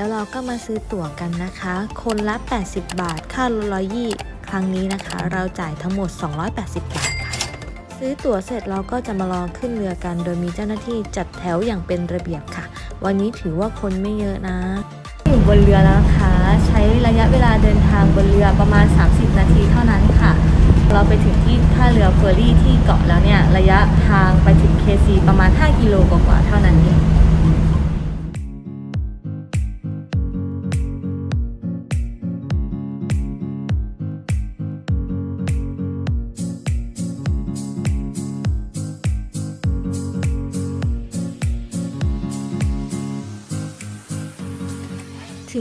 แล้วเราก็มาซื้อตั๋วกันนะคะ คนละ 80 บาท ค่ารถร้อยยี่ครั้งนี้นะคะ เราจ่ายทั้งหมด 280 บาทค่ะ ซื้อตั๋วเสร็จเราก็จะมารอขึ้นเรือกัน โดยมีเจ้าหน้าที่จัดแถวอย่างเป็นระเบียบค่ะ วันนี้ถือว่าคนไม่เยอะนะ อยู่บนเรือแล้วนะคะ ใช้ระยะเวลาเดินทางบนเรือประมาณ 30 นาทีเท่านั้นค่ะ เราไปถึงที่ท่าเรือเฟอร์รี่ที่เกาะแล้วเนี่ย ระยะทางไปถึงเคซีประมาณ 5 กิโลกว่าๆเท่านั้นเอง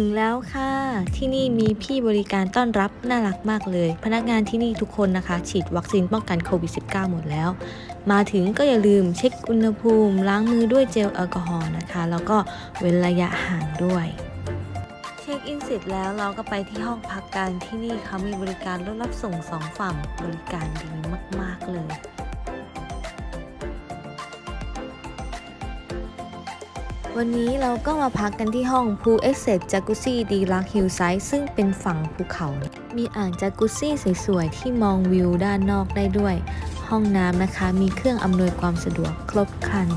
ถึงแล้วค่ะ ที่นี่มีพี่บริการต้อนรับน่ารักมากเลย พนักงานที่นี่ทุกคนนะคะ ฉีดวัคซีนป้องกันโควิด -19 หมดแล้ว มาถึงก็อย่าลืมเช็คอุณหภูมิ ล้างมือด้วยเจลแอลกอฮอล์นะคะ แล้วก็เว้นระยะห่างด้วยเช็คอินเสร็จแล้วเราก็ไปที่ห้องพักกันที่นี่เขามีบริการรถรับส่งสองฝั่งบริการดีมาก ๆ เลย วันนี้เราก็มาพักกันที่ห้อง Pool Estate Jacuzzi d e l u x e Hillside ซึ่งเป็นฝั่งภูเขา มีอ่างจากุซี่สวยๆ ที่มองวิวด้านนอกได้ด้วย ห้องน้ำนะคะมีเครื่องอำนวยความสะดวกครบครัน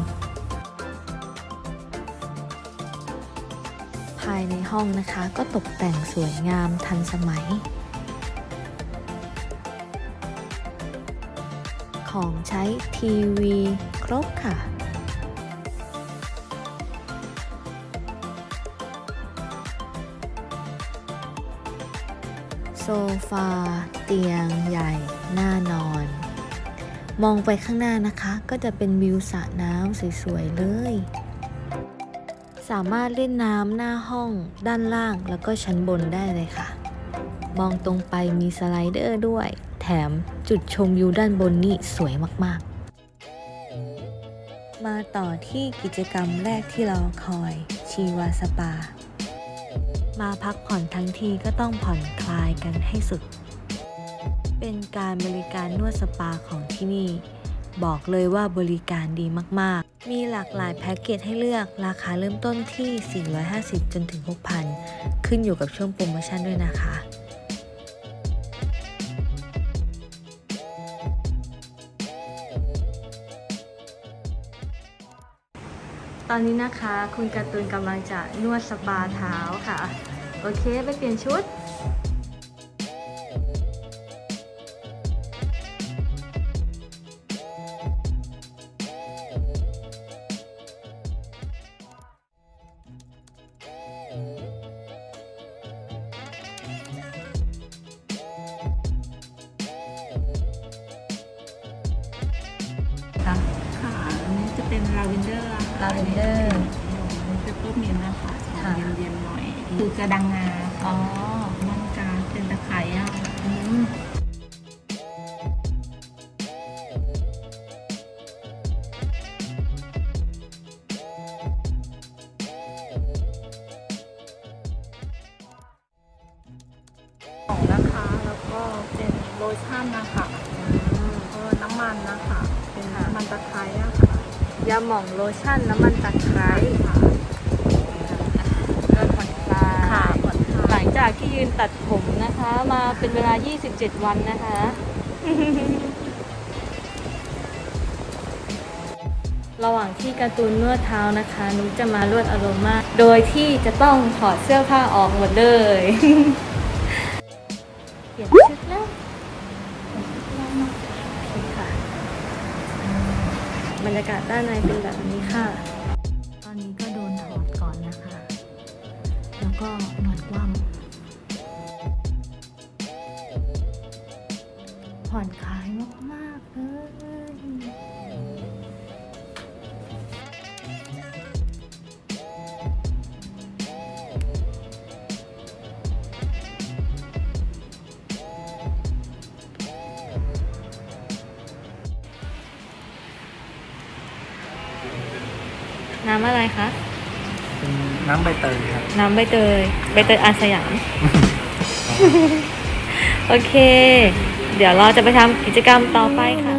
ภายในห้องนะคะก็ตกแต่งสวยงามทันสมัย ของใช้ทีวีครบค่ะ ฟา เตียงใหญ่น่านอน มองไปข้างหน้านะคะ ก็จะเป็นวิวสระน้ำสวยๆเลย สามารถเล่นน้ำหน้าห้องด้านล่างแล้วก็ชั้นบนได้เลยค่ะ มองตรงไปมีสไลเดอร์ด้วย แถมจุดชมวิวด้านบนนี่สวยมากๆ มาต่อที่กิจกรรมแรกที่เราคอยชีวาสปา มาพักผ่อนทั้งทีก็ต้องผ่อนคลายกันให้สุด เป็นการบริการนวดสปาของที่นี่ บอกเลยว่าบริการดีมากๆ มีหลากหลายแพ็กเกจให้เลือกราคาเริ่มต้นที่ 450 จนถึง 6,000 ขึ้นอยู่กับช่วงโปรโมชั่นด้วยนะคะ อนนี้นะคะ คุณการ์ตูนกำลังจะนวดสปาเท้าค่ะ โอเค ไปเปลี่ยนชุด เปเปอร์มินต์นะคะค่ะเย็นๆหน่อยคือกระดังงาอ๋อมันกาเป็นตะไคร้อะอืม ตัดผมนะคะ มาเป็นเวลา 27 วันนะคะ ระหว่างที่การ์ตูนนวดเท้านะคะนุกจะมาลวดอารมณ์มาก โดยที่จะต้องถอดเสื้อผ้าออกหมดเลยเปลี่ยนชุดแล้วโอเคค่ะบรรยากาศด้านในเป็นแบบนี้ค่ะ ผ่อนคลายมากๆเลยน้ำอะไรคะ เป็นน้ำใบเตยครับ น้ำใบเตย ใบเตยอาสยาม โอเคเดี๋ยวเราจะไปทำกิจกรรมต่อไปค่ะ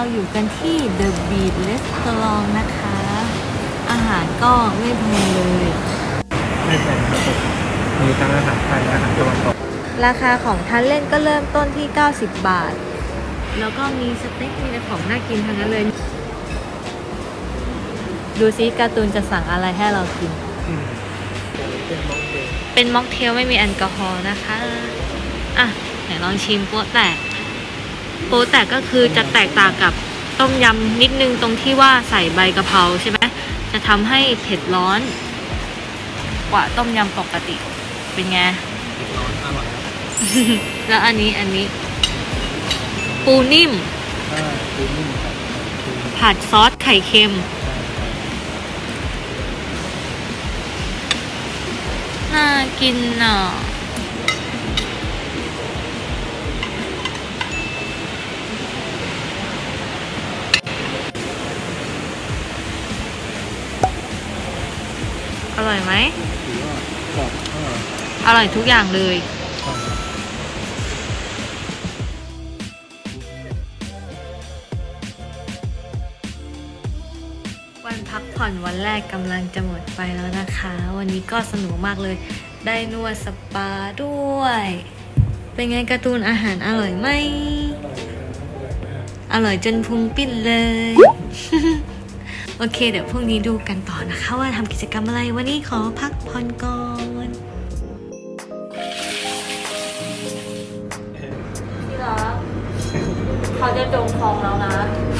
เราอยู่กันที่ The Beat Restaurant นะคะ อาหารก็ไม่แพงเลย ไม่แพงครับผมมีทั้งอาหารไทยอาหารตะวันตกราคาของทานเล่นก็เริ่มต้นที่ 90 บาท แล้วก็มีสเต็กมีแต่ของน่ากินทั้งนั้นเลย ดูซิการ์ตูนจะสั่งอะไรให้เรากินอืมเป็นมองเดย์เป็นม็อกเทลไม่มีแอลกอฮอล์นะคะ อะไหนลองชิมโป๊ะแตก โป๊ะแตกก็คือจะแตกต่างกับต้มยำนิดนึงตรงที่ว่าใส่ใบกะเพราใช่ไหมจะทำให้เผ็ดร้อน กว่าต้มยำปกติ เป็นไงร้อนอร่อยครับแล้วอันนี้อันนี้ ปูนิ่มอ่าคือนิ่มครับคือผัดซอสไข่เค็ม น่ากินอะ ร่อยไหมถือว่ากรอบอร่อยอร่อยทุกอย่างเลยครับวันพักผ่อนวันแรกกำลังจะหมดไปแล้วนะคะ วันนี้ก็สนุกมากเลย ได้นวดสปาด้วย เป็นไงการ์ตูนอาหารอร่อยไหม อร่อยจนพุงปิ้นเลย โอเค เดี๋ยวพรุ่งนี้ดูกันต่อนะคะ ว่าทำกิจกรรมอะไรวันนี้ขอพักผ่อนก่อนที่รักเขาจะจงฟองแล้วนะ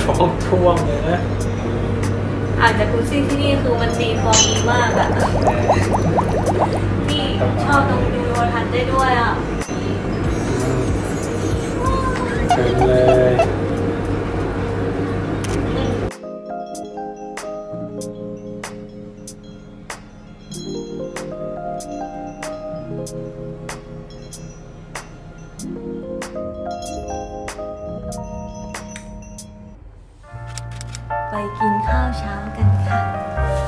ฟองท่วมเลยนะอาจจะคุซี่ที่นี่คือมันตีฟองดีมากอะนี่ชอบตรงดูโทรทัศน์ได้ด้วยอะเชิญเลย ไปกินข้าวเช้ากันค่ะ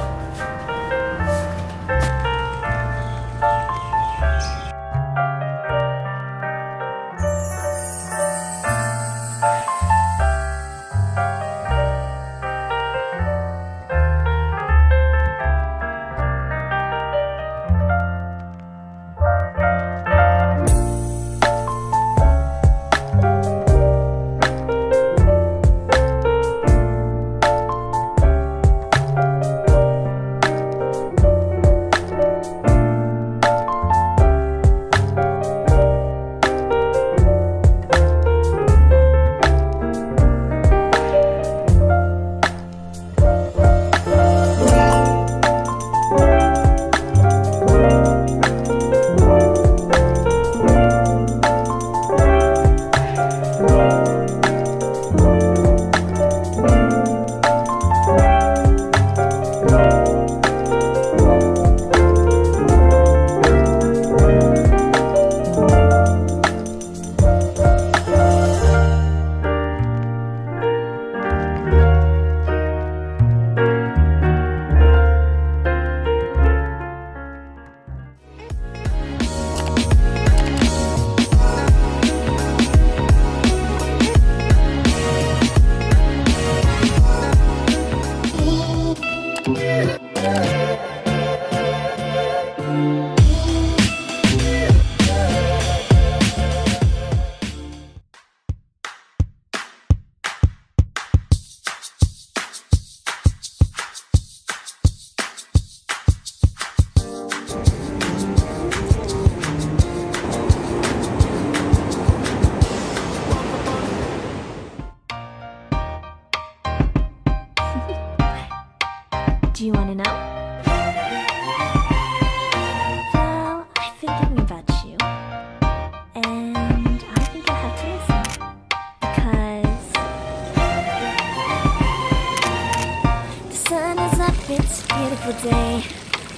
day.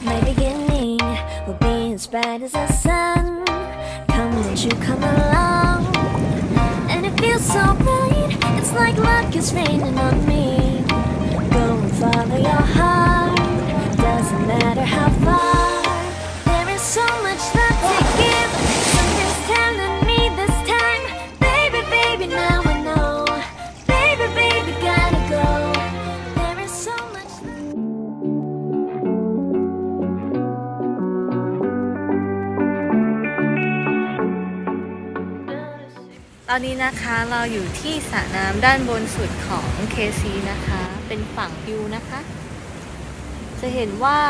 My beginning will be as bright as the sun. Come, won't you come along? And it feels so right. It's like luck is raining on me. Go and follow your heart. Doesn't matter how far. อนนี้นะคะเราอยู่ที่สระน้ำด้านบนสุดของ KC นะคะ เป็นฝั่งวิวนะคะ จะเห็นว่า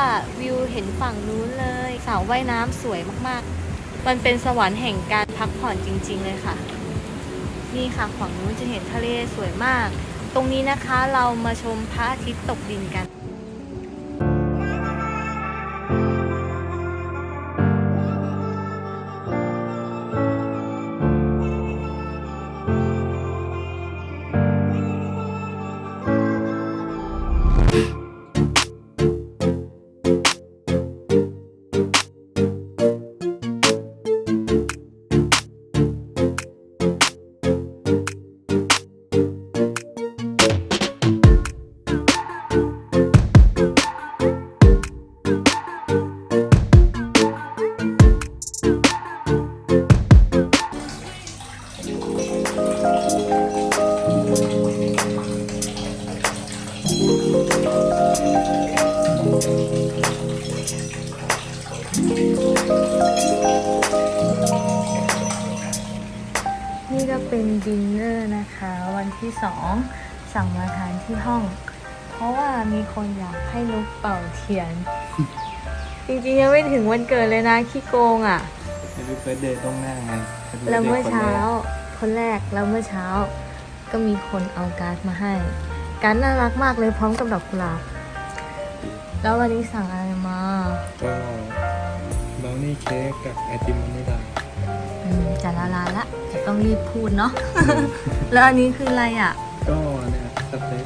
วิวเห็นฝั่งนู้นเลยสระว่ายน้ำสวยมากๆ มันเป็นสวรรค์แห่งการพักผ่อนจริง ๆ เลยค่ะ นี่ค่ะฝั่งนู้นจะเห็นทะเลสวยมาก ตรงนี้นะคะเรามาชมพระอาทิตย์ตกดินกัน ถึงวันเกิดเลยนะขี้โกงอะแฮปปี้เบิร์ดเดย์ต้องหน้าไง Happy แล้วเมื่อ Birthday เช้า คนแรกแล้วเมื่อเช้า ก็มีคนเอาการ์ดมาให้ การ์ดน่ารักมากเลยพร้อมกับดอกกุหลาบแล้ววันนี้สั่งอะไรมาก็บราวนี่เค้กกับไอติมวานิลาอืมจะละลายละจะต้องรีบพูดเนาะ แล้วอันนี้คืออะไรอะ ก็เนี่ยสเต็ก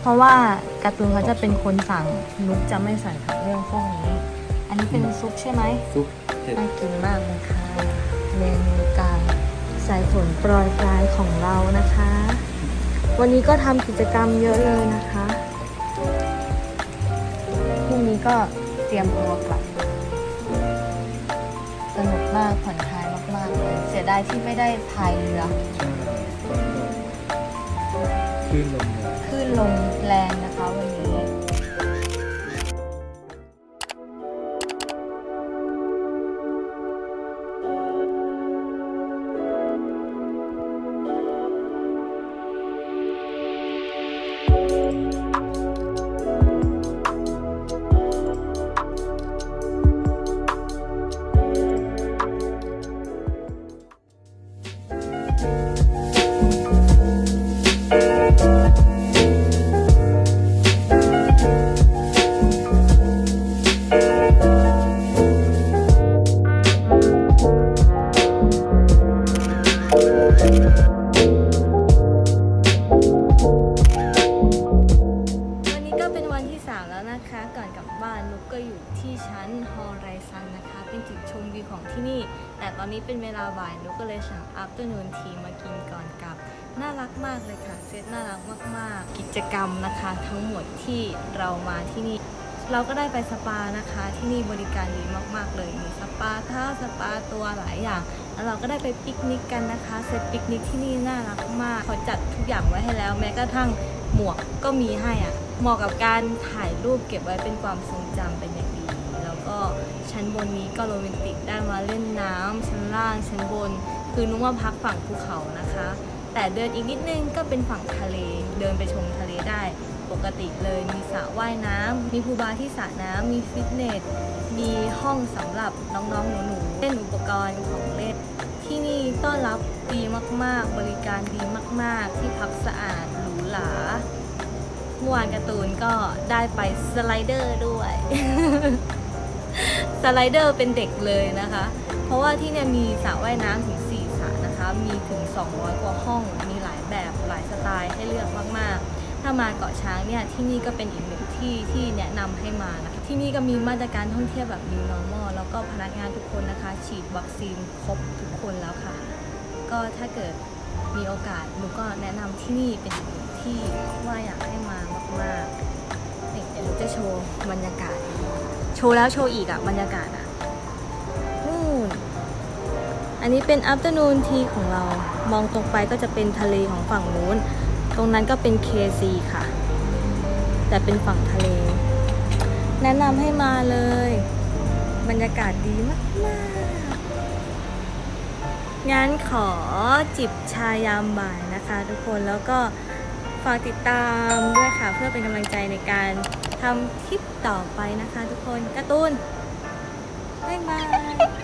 เพราะว่าการ์ตูนเขาจะเป็นคนสั่งนุกจะไม่ใส่ผักเรื่องพวกนี้ อันนี้เป็นซุปใช่ไหมซุปเห็ดน่ากินมากเลยค่ะเมนูการสายฝนโปรยปลายของเรานะคะ วันนี้ก็ทำกิจกรรมเยอะเลยนะคะพรุ่งนี้ก็เตรียมตัวกลับสนุกมากผ่อนคลายมากๆเลยเสียดายที่ไม่ได้พายเรือใช่ขึ้นลมเลยคลื่นลมแรงนะคะวันนี้วัน ก็อยู่ที่ชั้นฮอลไรซันนะคะ เป็นจุดชมวิวของที่นี่ แต่ตอนนี้เป็นเวลาบ่ายนุกก็เลยสั่งอั t เ r อร์นูนทีมากินก่อนกลับ น่ารักมากเลยค่ะ เซตน่ารักมากๆ กิจกรรมนะคะ ทั้งหมดที่เรามาที่นี่ เราก็ได้ไปสปานะคะ ที่นี่บริการดีมากๆ เลยมีสปาเท้าสปาตัวหลายอย่าง แล้วเราก็ได้ไปปิกนิกกันนะคะ เซตปิกนิกที่นี่น่ารักมากเขาจัดทุกอย่างไว้ให้แล้ว แม้กระทั่งหมวกก็มีให้อะ เหมาะกับการถ่ายรูปเก็บไว้เป็นความทรงจำเป็นอย่างดี แล้วก็ชั้นบนนี้ก็โรแมนติกได้มาเล่นน้ำชั้นล่างชั้นบน คือนุ้งว่าพักฝั่งภูเขานะคะ แต่เดินอีกนิดนึงก็เป็นฝั่งทะเลเดินไปชมทะเลได้ปกติเลยมีสระว่ายน้ำมีพูบาร์ที่สระน้ำมีฟิตเนสมีห้องสำหรับน้องๆหนูๆเล่นอุปกรณ์ของเล่นที่นี่ต้อนรับดีมากๆ บริการดีมากๆ ที่พักสะอาดหรูหรา ม่วนวานการ์ตูนก็ได้ไปสไลเดอร์ด้วย สไลเดอร์เป็นเด็กเลยนะคะ เพราะว่าที่เนี่ยมีสระว่ายน้ำถึง 4สระนะคะ มีถึง 200 กว่าห้อง มีหลายแบบหลายสไตล์ให้เลือกมากๆ ถ้ามาเกาะช้างเนี่ยที่นี่ก็เป็นอีกหนึ่งที่ที่แนะนำให้มานะคะ ที่นี่ก็มีมาตรการท่องเที่ยวแบบ new normal แล้วก็พนักงานทุกคนนะคะ ฉีดวัคซีนครบทุกคนแล้วค่ะ ก็ถ้าเกิดมีโอกาสหนูก็แนะนำที่นี่เป็นอีกหนึ่ง ที่ว่าอยากให้มามากๆนี่เดี๋ยวจะโชว์บรรยากาศ โชว์แล้วโชว์อีกอะบรรยากาศอะนู่นอันนี้เป็น afternoon tea ของเรา มองตรงไปก็จะเป็นทะเลของฝั่งนู้น ตรงนั้นก็เป็น KC ค่ะ แต่เป็นฝั่งทะเล แนะนำให้มาเลย บรรยากาศดีมากๆงั้นขอจิบชายามบ่ายนะคะทุกคนแล้วก็ ฝากติดตามด้วยค่ะเพื่อเป็นกำลังใจในการทำคลิปต่อไปนะคะ ทุกคนการ์ตูนบ๊ายบาย